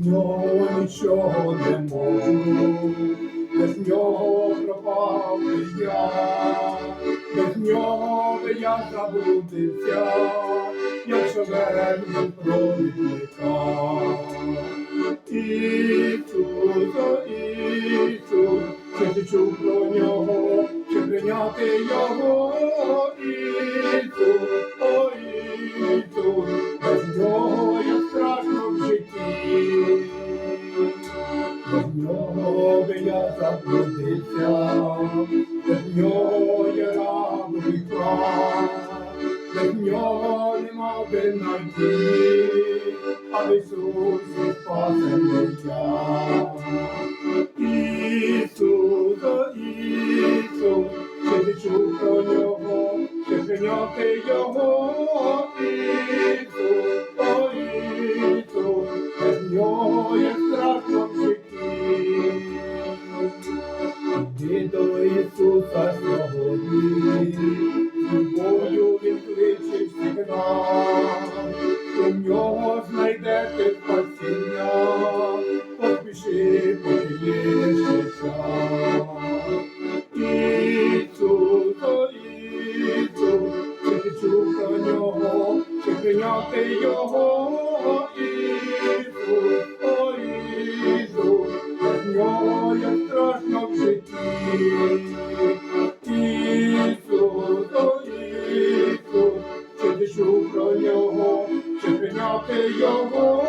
без нього нічого не можу, без нього пропав би я, без нього би я заблудився, якщо верну провідника. Ісусо, Ісус, чи ти чув про нього, чи прийняти його, нього би я заблудився, без нього я раб гріха, без нього не мав би надії, а в Ісусі спасений я. Ісус, о Ісус, чи ти чув про нього, чи прийняти його, Ісус, Іди до Ісуса сьогодні, любов'ю він кличе всіх нас, у нього знайдете спасіння, поспіши, поки ще час. Ісус, о Ісус, чи чув про нього, чи прийняти його, житті. Ісус, о чи ти чув про нього, чи прийняти його,